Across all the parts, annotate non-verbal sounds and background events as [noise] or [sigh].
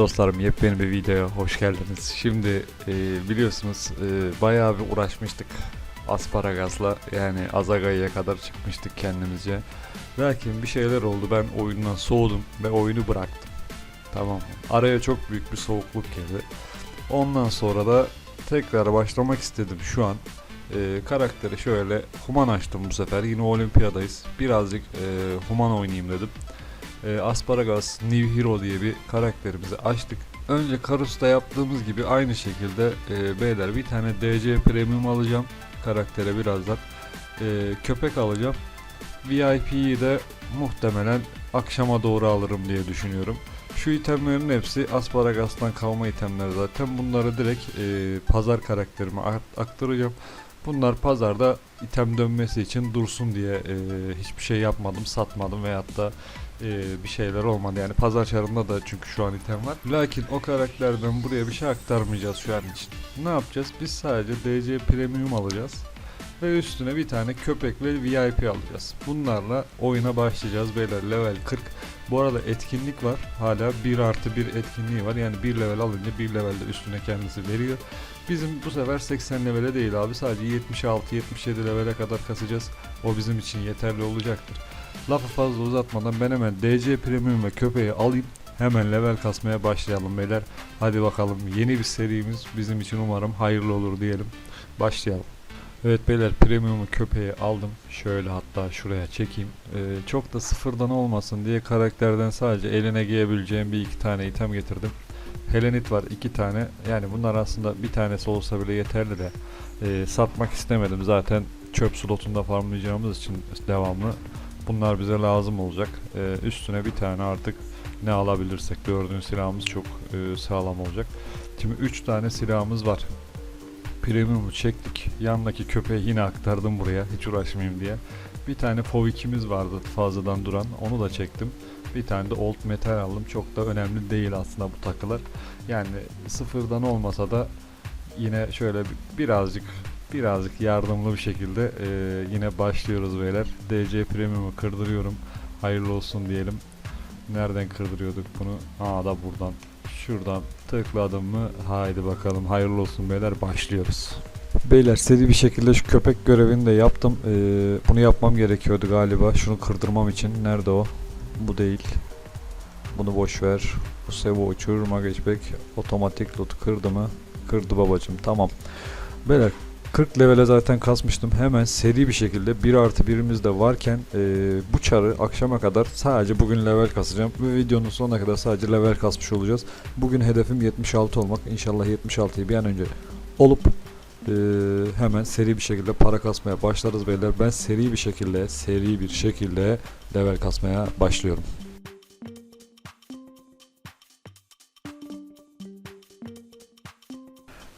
Dostlarım yepyeni bir videoya hoş geldiniz. Şimdi e, biliyorsunuz e, bayağı bir uğraşmıştık Asparagas'la yani Azagai'ye kadar çıkmıştık kendimizce. Lakin bir şeyler oldu ben oyundan soğudum ve oyunu bıraktım. Tamam? Araya çok büyük bir soğukluk geldi. Ondan sonra da tekrar başlamak istedim şu an. E, karakteri şöyle human açtım bu sefer. Yine olimpiyadayız. Birazcık e, human oynayayım dedim e, Asparagas New Hero diye bir karakterimizi açtık. Önce Karus'ta yaptığımız gibi aynı şekilde e, beyler bir tane DC Premium alacağım karaktere birazdan. E, köpek alacağım. VIP'yi de muhtemelen akşama doğru alırım diye düşünüyorum. Şu itemlerin hepsi Asparagas'tan kalma itemler zaten. Bunları direkt e, pazar karakterime akt- aktaracağım. Bunlar pazarda item dönmesi için dursun diye e, hiçbir şey yapmadım, satmadım veyahut da e, bir şeyler olmadı. Yani pazar çarında da çünkü şu an item var. Lakin o karakterden buraya bir şey aktarmayacağız şu an için. Ne yapacağız? Biz sadece DC Premium alacağız. Ve üstüne bir tane köpek ve VIP alacağız. Bunlarla oyuna başlayacağız beyler level 40. Bu arada etkinlik var. Hala 1 artı 1 etkinliği var. Yani 1 level alınca 1 levelde üstüne kendisi veriyor. Bizim bu sefer 80 levele değil abi. Sadece 76-77 levele kadar kasacağız. O bizim için yeterli olacaktır. Lafı fazla uzatmadan ben hemen DC Premium ve köpeği alayım. Hemen level kasmaya başlayalım beyler. Hadi bakalım yeni bir serimiz bizim için umarım hayırlı olur diyelim. Başlayalım. Evet beyler premium'u köpeği aldım. Şöyle hatta şuraya çekeyim. Ee, çok da sıfırdan olmasın diye karakterden sadece eline giyebileceğim bir iki tane item getirdim. Helenit var iki tane. Yani bunlar aslında bir tanesi olsa bile yeterli de e, satmak istemedim. Zaten çöp slotunda farmlayacağımız için devamlı bunlar bize lazım olacak. Ee, üstüne bir tane artık ne alabilirsek gördüğün silahımız çok e, sağlam olacak. Şimdi 3 tane silahımız var. Premium'u çektik. Yanındaki köpeği yine aktardım buraya hiç uğraşmayayım diye. Bir tane Povic'imiz vardı fazladan duran. Onu da çektim. Bir tane de Old Metal aldım. Çok da önemli değil aslında bu takılar. Yani sıfırdan olmasa da yine şöyle bir- birazcık birazcık yardımlı bir şekilde e, yine başlıyoruz beyler. DC Premium'u kırdırıyorum. Hayırlı olsun diyelim. Nereden kırdırıyorduk bunu? Aa da buradan. Şuradan tıkladım mı? Haydi bakalım hayırlı olsun beyler başlıyoruz. Beyler seri bir şekilde şu köpek görevini de yaptım. Ee, bunu yapmam gerekiyordu galiba. Şunu kırdırmam için. Nerede o? Bu değil. Bunu boş ver. Bu sevo uçur. Magacback. Otomatik loot kırdı mı? Kırdı babacım. Tamam. Beyler 40 levele zaten kasmıştım. Hemen seri bir şekilde 1 artı 1'imiz de varken e, bu çarı akşama kadar sadece bugün level kasacağım. Ve videonun sonuna kadar sadece level kasmış olacağız. Bugün hedefim 76 olmak. İnşallah 76'yı bir an önce olup e, hemen seri bir şekilde para kasmaya başlarız beyler. Ben seri bir şekilde seri bir şekilde level kasmaya başlıyorum.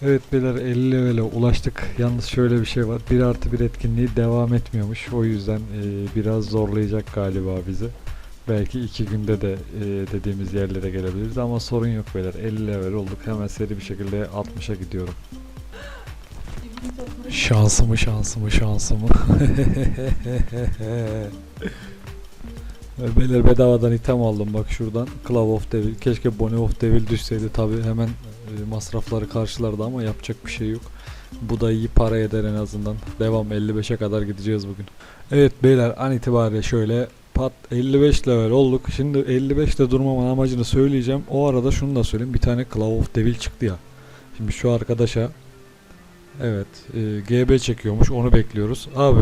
Evet beyler 50 levele ulaştık. Yalnız şöyle bir şey var. 1 artı 1 etkinliği devam etmiyormuş. O yüzden e, biraz zorlayacak galiba bizi. Belki iki günde de e, dediğimiz yerlere gelebiliriz ama sorun yok beyler. 50 level olduk. Hemen seri bir şekilde 60'a gidiyorum. Şansımı şansımı şansımı. [laughs] Beyler bedavadan item aldım bak şuradan. Claw of Devil. Keşke Bonnie of Devil düşseydi tabi hemen e, masrafları karşılardı ama yapacak bir şey yok. Bu da iyi para eder en azından. Devam 55'e kadar gideceğiz bugün. Evet beyler an itibariyle şöyle pat 55 level olduk. Şimdi 55'te durmamın amacını söyleyeceğim. O arada şunu da söyleyeyim. Bir tane Claw of Devil çıktı ya. Şimdi şu arkadaşa Evet, e, GB çekiyormuş. Onu bekliyoruz. Abi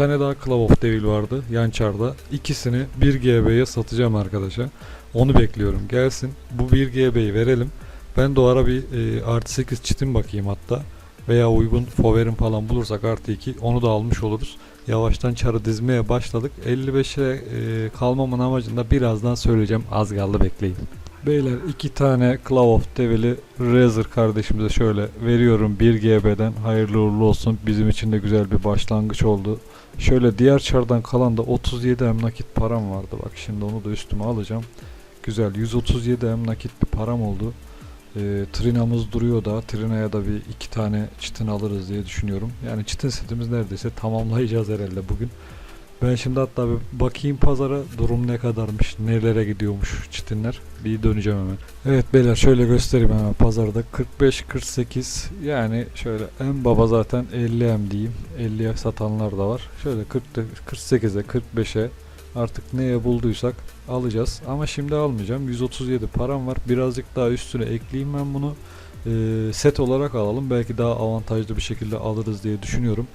tane daha Claw of Devil vardı yan çarda. İkisini 1 GB'ye satacağım arkadaşa. Onu bekliyorum. Gelsin. Bu 1 GB'yi verelim. Ben de o ara bir e, artı 8 çitim bakayım hatta. Veya uygun foverin falan bulursak artı 2 onu da almış oluruz. Yavaştan çarı dizmeye başladık. 55'e e, kalmamın amacını da birazdan söyleyeceğim. Az kaldı bekleyin. Beyler iki tane Claw of Devil'i Razer kardeşimize şöyle veriyorum 1 GB'den hayırlı uğurlu olsun bizim için de güzel bir başlangıç oldu. Şöyle diğer çardan kalan da 37 em nakit param vardı bak şimdi onu da üstüme alacağım. Güzel 137 em nakit bir param oldu. Ee, Trina'mız duruyor da Trina'ya da bir iki tane çitin alırız diye düşünüyorum. Yani çitin setimiz neredeyse tamamlayacağız herhalde bugün. Ben şimdi hatta bir bakayım pazara durum ne kadarmış, nelere gidiyormuş çitinler. Bir döneceğim hemen. Evet beyler şöyle göstereyim hemen pazarda 45-48 yani şöyle en baba zaten 50 diyeyim. 50'ye satanlar da var. Şöyle 40 48'e 45'e artık neye bulduysak alacağız. Ama şimdi almayacağım. 137 param var. Birazcık daha üstüne ekleyeyim ben bunu. Ee, set olarak alalım. Belki daha avantajlı bir şekilde alırız diye düşünüyorum.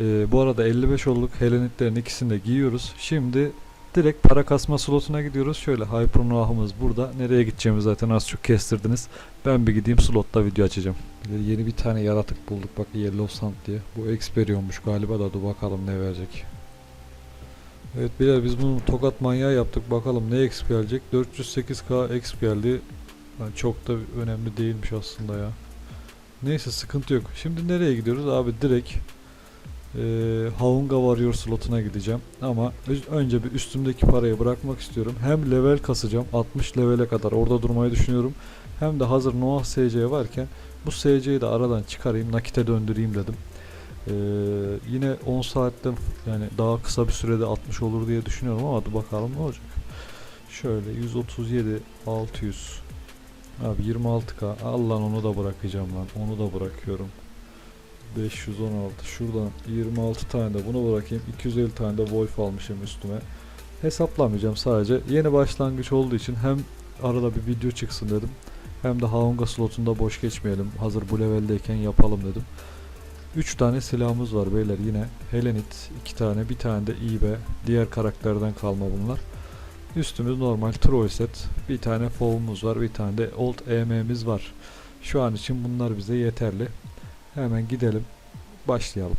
Ee, bu arada 55 olduk. Helenitlerin ikisini de giyiyoruz. Şimdi direkt para kasma slotuna gidiyoruz. Şöyle Hypernoah'ımız burada. Nereye gideceğimi zaten az çok kestirdiniz. Ben bir gideyim slotta video açacağım. Bir Yeni bir tane yaratık bulduk bak Yellow Sand diye. Bu Experion'muş galiba da dur bakalım ne verecek. Evet beyler biz bunu tokat manyağı yaptık bakalım ne exp gelecek 408k exp geldi Lan çok da önemli değilmiş aslında ya. Neyse sıkıntı yok. Şimdi nereye gidiyoruz? Abi direkt eee Haunga Warrior slotuna gideceğim. Ama önce bir üstümdeki parayı bırakmak istiyorum. Hem level kasacağım 60 levele kadar orada durmayı düşünüyorum. Hem de hazır Noah SC varken bu SC'yi de aradan çıkarayım nakite döndüreyim dedim. Ee, yine 10 saatten yani daha kısa bir sürede 60 olur diye düşünüyorum ama hadi bakalım ne olacak. Şöyle 137 600 Abi 26k al lan onu da bırakacağım lan. Onu da bırakıyorum. 516 şuradan 26 tane de bunu bırakayım. 250 tane de Wolf almışım üstüme. Hesaplamayacağım sadece. Yeni başlangıç olduğu için hem arada bir video çıksın dedim hem de Haunga slotunda boş geçmeyelim. Hazır bu leveldeyken yapalım dedim. 3 tane silahımız var beyler yine. Helenit 2 tane bir tane de İbe diğer karakterden kalma bunlar üstümüz normal Troy set. Bir tane Fov'umuz var bir tane de Old EM'miz var. Şu an için bunlar bize yeterli. Hemen gidelim başlayalım.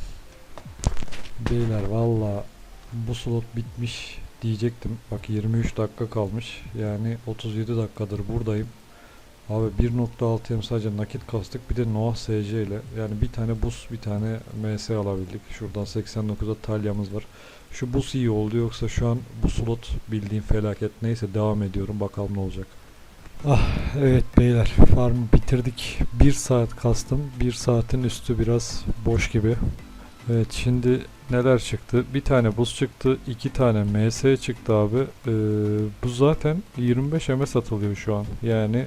Beyler valla bu slot bitmiş diyecektim. Bak 23 dakika kalmış. Yani 37 dakikadır buradayım Abi 1.6'ya sadece nakit kastık bir de Noah SC ile yani bir tane bus bir tane MS alabildik. Şuradan 89'da talyamız var. Şu bus iyi oldu yoksa şu an bu slot bildiğim felaket. Neyse devam ediyorum bakalım ne olacak. Ah evet beyler farmı bitirdik. 1 saat kastım. 1 saatin üstü biraz boş gibi. Evet şimdi neler çıktı? Bir tane buz çıktı. iki tane MS çıktı abi. Ee, bu zaten 25 M satılıyor şu an. Yani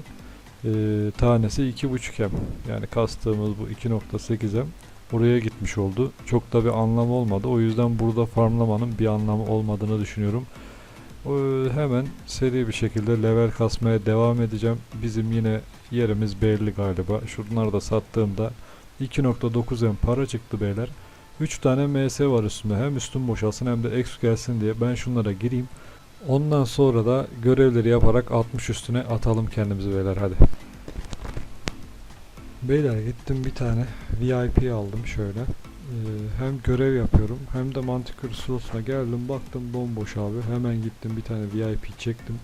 ee, tanesi 2.5 M. Yani kastığımız bu 2.8 M. Buraya gitmiş oldu. Çok da bir anlamı olmadı. O yüzden burada farmlamanın bir anlamı olmadığını düşünüyorum. Ee, hemen seri bir şekilde level kasmaya devam edeceğim. Bizim yine yerimiz belli galiba. Şunları da sattığımda 2.9 M para çıktı beyler. 3 tane MS var üstümde. Hem üstüm boşalsın hem de exp gelsin diye. Ben şunlara gireyim. Ondan sonra da görevleri yaparak 60 üstüne atalım kendimizi beyler hadi. Beyler gittim bir tane VIP aldım şöyle. Ee, hem görev yapıyorum hem de mantıklı slotuna geldim baktım bomboş abi. Hemen gittim bir tane VIP çektim.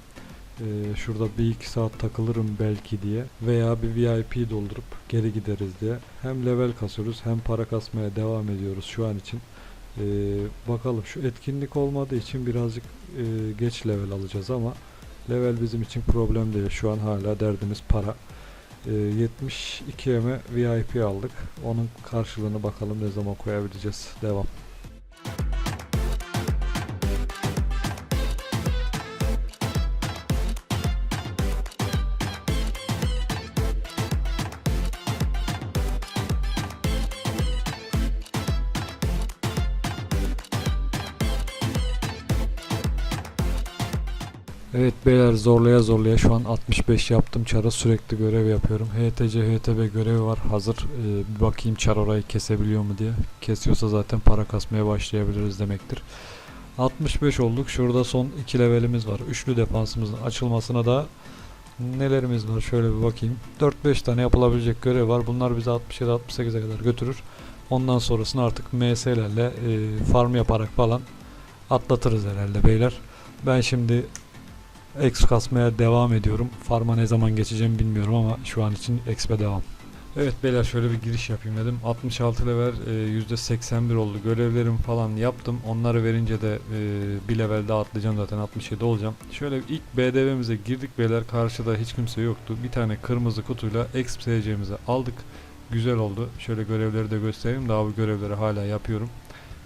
Ee, şurada bir iki saat takılırım belki diye veya bir VIP doldurup geri gideriz diye. Hem level kasıyoruz hem para kasmaya devam ediyoruz şu an için. Ee, bakalım şu etkinlik olmadığı için birazcık e, geç level alacağız ama level bizim için problem değil. Şu an hala derdimiz para. Ee, 72 M'e VIP aldık. Onun karşılığını bakalım ne zaman koyabileceğiz. Devam. Zorlaya zorlaya şu an 65 yaptım çara sürekli görev yapıyorum. HTC HTB görevi var hazır. Ee, bir bakayım çar orayı kesebiliyor mu diye. Kesiyorsa zaten para kasmaya başlayabiliriz demektir. 65 olduk. Şurada son 2 levelimiz var. Üçlü defansımızın açılmasına da nelerimiz var şöyle bir bakayım. 4-5 tane yapılabilecek görev var. Bunlar bizi 67-68'e kadar götürür. Ondan sonrasını artık MS'lerle e, farm yaparak falan atlatırız herhalde beyler. Ben şimdi X kasmaya devam ediyorum. Farm'a ne zaman geçeceğimi bilmiyorum ama şu an için X'e devam. Evet beyler şöyle bir giriş yapayım dedim. 66 level e, %81 oldu. Görevlerimi falan yaptım. Onları verince de e, bir level daha atlayacağım zaten 67 olacağım. Şöyle ilk BDV'mize girdik beyler. Karşıda hiç kimse yoktu. Bir tane kırmızı kutuyla XPC'mizi aldık. Güzel oldu. Şöyle görevleri de göstereyim. Daha bu görevleri hala yapıyorum.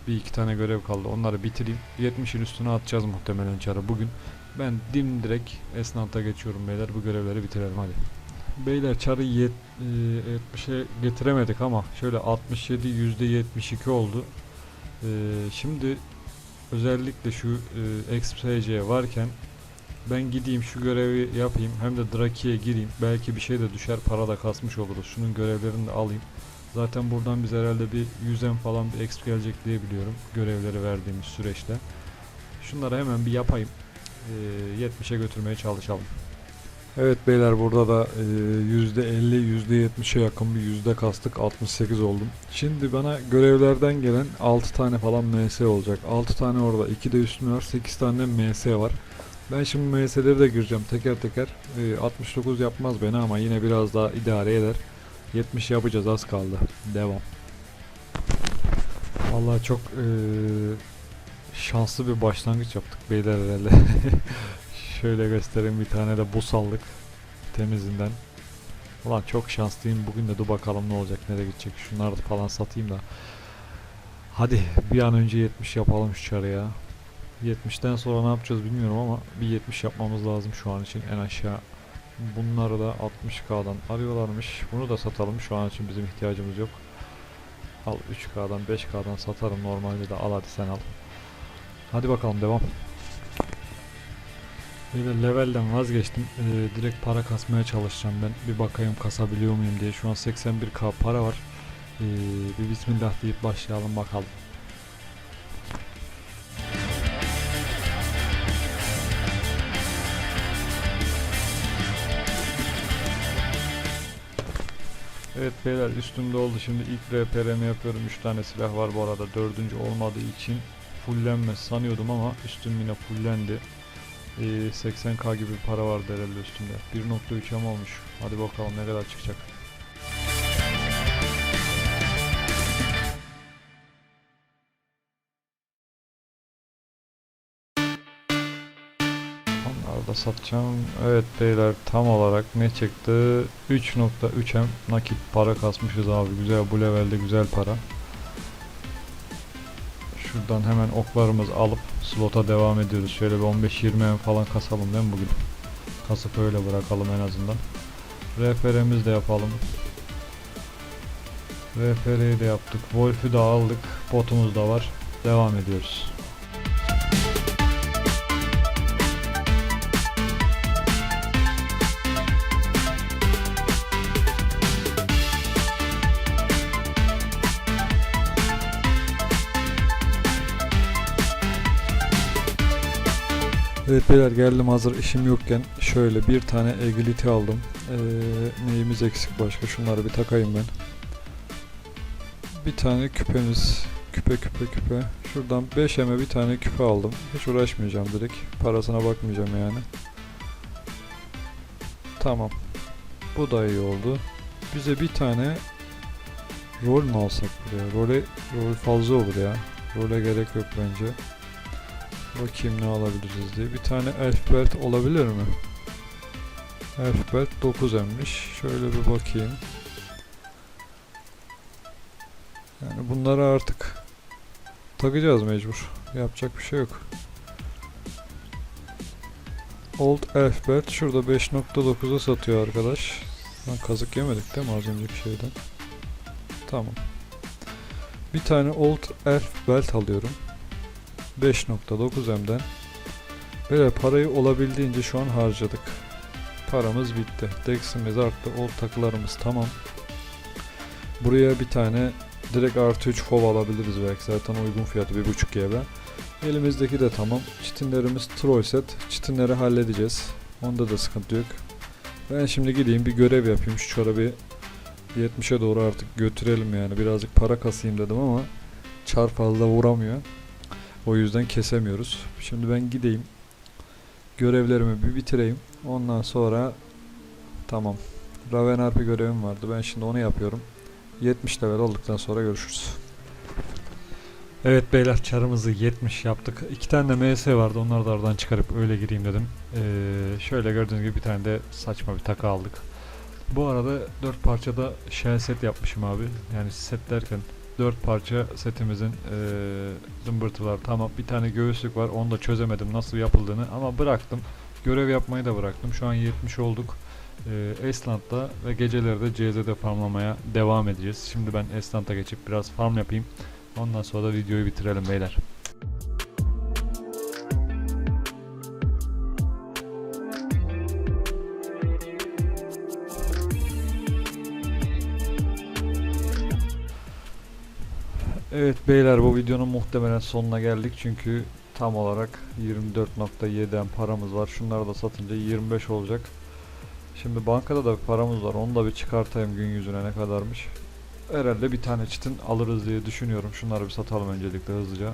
Bir iki tane görev kaldı. Onları bitireyim. 70'in üstüne atacağız muhtemelen çarı bugün. Ben dimdirek esnafta geçiyorum beyler. Bu görevleri bitirelim hadi. Beyler çarı yet, e, 70'e getiremedik ama şöyle 67 %72 oldu. E, şimdi özellikle şu e, XPC varken ben gideyim şu görevi yapayım hem de Draki'ye gireyim. Belki bir şey de düşer para da kasmış oluruz. Şunun görevlerini de alayım. Zaten buradan biz herhalde bir 100'en falan bir exp gelecek diye biliyorum. Görevleri verdiğimiz süreçte. Şunları hemen bir yapayım. Ee, 70'e götürmeye çalışalım. Evet beyler burada da e, %50 %70'e yakın bir yüzde kastık 68 oldum. Şimdi bana görevlerden gelen 6 tane falan MS olacak. 6 tane orada 2 de üstüne var 8 tane MS var. Ben şimdi MS'leri de gireceğim teker teker. E, 69 yapmaz beni ama yine biraz daha idare eder. 70 yapacağız az kaldı. Devam. Vallahi çok şanslı bir başlangıç yaptık beyler herhalde. [laughs] Şöyle göstereyim bir tane de bus aldık temizinden. Ulan çok şanslıyım bugün de dur bakalım ne olacak nereye gidecek şunları falan satayım da. Hadi bir an önce 70 yapalım şu çarı ya. 70'ten sonra ne yapacağız bilmiyorum ama bir 70 yapmamız lazım şu an için en aşağı. Bunları da 60k'dan arıyorlarmış. Bunu da satalım şu an için bizim ihtiyacımız yok. Al 3k'dan 5k'dan satarım normalde de al hadi sen al. Hadi bakalım devam. Böyle levelden vazgeçtim. Ee, direkt para kasmaya çalışacağım ben. Bir bakayım kasabiliyor muyum diye. Şu an 81k para var. Ee, bir bismillah deyip başlayalım bakalım. Evet beyler üstümde oldu şimdi ilk RPR'mi yapıyorum 3 tane silah var bu arada dördüncü olmadığı için fullenmez sanıyordum ama üstüm yine fullendi ee, 80k gibi bir para vardı herhalde üstümde 1.3 ama olmuş hadi bakalım ne kadar çıkacak da satacağım. Evet beyler tam olarak ne çıktı? 3.3M nakit para kasmışız abi. Güzel bu levelde güzel para. Şuradan hemen oklarımızı alıp slota devam ediyoruz. Şöyle bir 15-20 falan kasalım değil mi bugün? Kasıp öyle bırakalım en azından. RFR'miz de yapalım. RFR'yi de yaptık. Wolf'ü de aldık. Botumuz da var. Devam ediyoruz. Evet beyler geldim hazır işim yokken şöyle bir tane agility aldım. Ee, neyimiz eksik başka şunları bir takayım ben. Bir tane küpemiz küpe küpe küpe. Şuradan 5M'e bir tane küpe aldım. Hiç uğraşmayacağım direkt. Parasına bakmayacağım yani. Tamam. Bu da iyi oldu. Bize bir tane rol mu alsak buraya? Role, rol fazla olur ya. Role gerek yok bence. Bakayım ne alabiliriz diye. Bir tane elf belt olabilir mi? Elf belt 9'emmiş. Şöyle bir bakayım. Yani bunları artık takacağız mecbur. Yapacak bir şey yok. Old Elf Belt şurada 5.9'a satıyor arkadaş. Lan kazık yemedik değil mi az önceki şeyden? Tamam. Bir tane Old Elf Belt alıyorum. 5.9M'den Böyle parayı olabildiğince şu an harcadık. Paramız bitti. Dex'imiz arttı. Old takılarımız tamam. Buraya bir tane direkt artı 3 fov alabiliriz belki zaten uygun fiyatı 1.5 GB. Elimizdeki de tamam. Çitinlerimiz troll set. Çitinleri halledeceğiz. Onda da sıkıntı yok. Ben şimdi gideyim bir görev yapayım. Şu çora bir 70'e doğru artık götürelim yani. Birazcık para kasayım dedim ama çar fazla vuramıyor. O yüzden kesemiyoruz. Şimdi ben gideyim. Görevlerimi bir bitireyim. Ondan sonra tamam. Raven Harp'i görevim vardı. Ben şimdi onu yapıyorum. 70 level olduktan sonra görüşürüz. Evet beyler çarımızı 70 yaptık. İki tane de MS vardı. Onları da aradan çıkarıp öyle gireyim dedim. Ee, şöyle gördüğünüz gibi bir tane de saçma bir takı aldık. Bu arada 4 parçada shell set yapmışım abi. Yani set derken 4 parça setimizin eee zımbırtılar tamam. Bir tane göğüslük var. Onu da çözemedim nasıl yapıldığını ama bıraktım. Görev yapmayı da bıraktım. Şu an 70 olduk. Eee Esland'da ve geceleri de CZ'de farmlamaya devam edeceğiz. Şimdi ben Esland'a geçip biraz farm yapayım. Ondan sonra da videoyu bitirelim beyler. Evet beyler bu videonun muhtemelen sonuna geldik çünkü tam olarak 24.7'den paramız var. Şunları da satınca 25 olacak. Şimdi bankada da paramız var. Onu da bir çıkartayım gün yüzüne ne kadarmış. Herhalde bir tane çitin alırız diye düşünüyorum. Şunları bir satalım öncelikle hızlıca.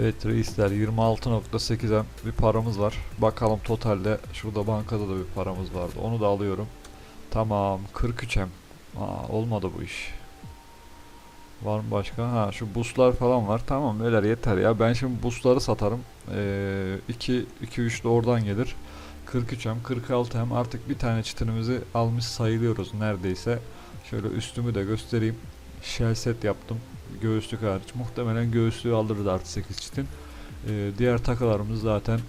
Evet reisler 26.8'e bir paramız var. Bakalım totalde şurada bankada da bir paramız vardı. Onu da alıyorum. Tamam 43'em. Aa, olmadı bu iş. Var mı başka? Ha şu buslar falan var. Tamam beyler yeter ya. Ben şimdi busları satarım. Ee, 2 2 3 de oradan gelir. 43'em 46'em artık bir tane çitinimizi almış sayılıyoruz neredeyse. Şöyle üstümü de göstereyim. Shell set yaptım. Göğüslük hariç. Muhtemelen göğüslüğü alırız artı 8 çitin. Ee, diğer takılarımız zaten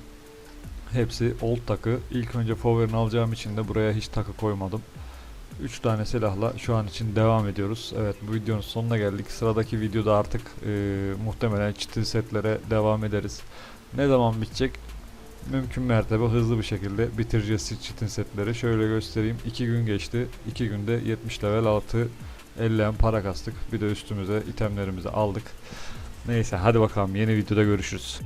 hepsi old takı. İlk önce Fover'ın alacağım için de buraya hiç takı koymadım. 3 tane silahla şu an için devam ediyoruz. Evet bu videonun sonuna geldik. Sıradaki videoda artık e, muhtemelen çitin setlere devam ederiz. Ne zaman bitecek? Mümkün mertebe hızlı bir şekilde bitireceğiz çitin setleri. Şöyle göstereyim. 2 gün geçti. 2 günde 70 level 6 50'en para kastık. Bir de üstümüze itemlerimizi aldık. Neyse hadi bakalım yeni videoda görüşürüz.